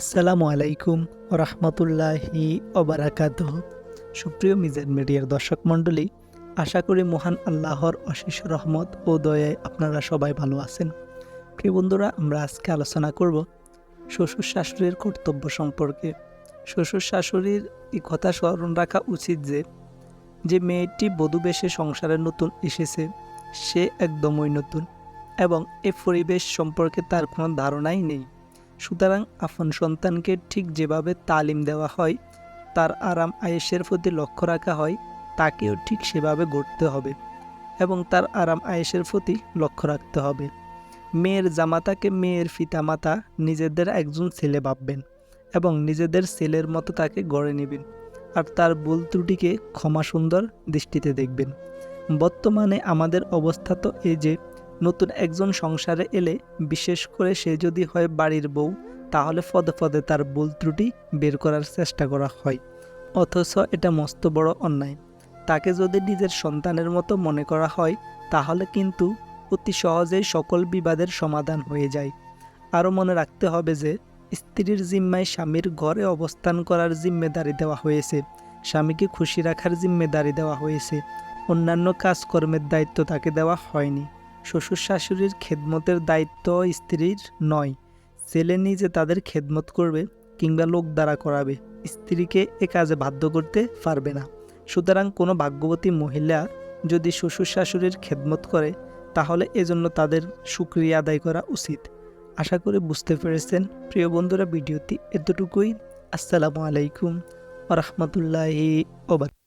আসসালামু আলাইকুম রহমতুল্লাহি অবরাকাত সুপ্রিয় মিজান মিডিয়ার দর্শক মণ্ডলী, আশা করি মহান আল্লাহর অশেষ রহমত ও দয়ায় আপনারা সবাই ভালো আছেন। প্রিয় বন্ধুরা, আমরা আজকে আলোচনা করব শ্বশুর শাশুড়ির কর্তব্য সম্পর্কে। শ্বশুর শাশুড়ির এই কথা স্মরণ রাখা উচিত যে যে মেয়েটি বধূ বেশে সংসারে নতুন এসেছে, সে একদমই নতুন এবং এ পরিবেশ সম্পর্কে তার কোনো ধারণাই নেই। সুতরাং আপন সন্তানকে ঠিক যেভাবে তালিম দেওয়া হয়, তার আরাম আয়েসের প্রতি লক্ষ্য রাখা হয়, তাকেও ঠিক সেভাবে গড়তে হবে এবং তার আরাম আয়েসের প্রতি লক্ষ্য রাখতে হবে। মেয়ের জামাতাকে মেয়ের পিতামাতা নিজেদের একজন ছেলে ভাববেন এবং নিজেদের ছেলের মতো তাকে গড়ে নেবেন আর তার ভুল ত্রুটিকে ক্ষমা সুন্দর দৃষ্টিতে দেখবেন। বর্তমানে আমাদের অবস্থা তো এই যে নতুন একজন সংসারে এলে, বিশেষ করে সে যদি হয় বাড়ির বউ, তাহলে পদে পদে তার ভুল ত্রুটি বের করার চেষ্টা করা হয়। অথচ এটা মস্ত বড় অন্যায়। তাকে যদি নিজের সন্তানের মতো মনে করা হয়, তাহলে কিন্তু অতি সহজেই সকল বিবাদের সমাধান হয়ে যায়। আরও মনে রাখতে হবে যে, স্ত্রীর জিম্মায় স্বামীর ঘরে অবস্থান করার জিম্মেদারি দেওয়া হয়েছে। স্বামীকে খুশি রাখার জিম্মেদারি দেওয়া হয়েছে। অন্যান্য কাজকর্মের দায়িত্ব তাকে দেওয়া হয়নি। শ্বশুর শাশুড়ির খেদমতের দায়িত্ব স্ত্রীর নয়। ছেলে নিজে তাদের খেদমত করবে কিংবা লোক দ্বারা করাবে। স্ত্রীকে এ কাজে বাধ্য করতে পারবে না। সুতরাং কোনো ভাগ্যবতী মহিলা যদি শ্বশুর শাশুড়ির খেদমত করে, তাহলে এজন্য তাদের সুক্রিয়া আদায় করা উচিত। আশা করি বুঝতে পেরেছেন। প্রিয় বন্ধুরা, ভিডিওটি এতটুকুই। আসসালামু আলাইকুম রহমতুল্লাহি ওবার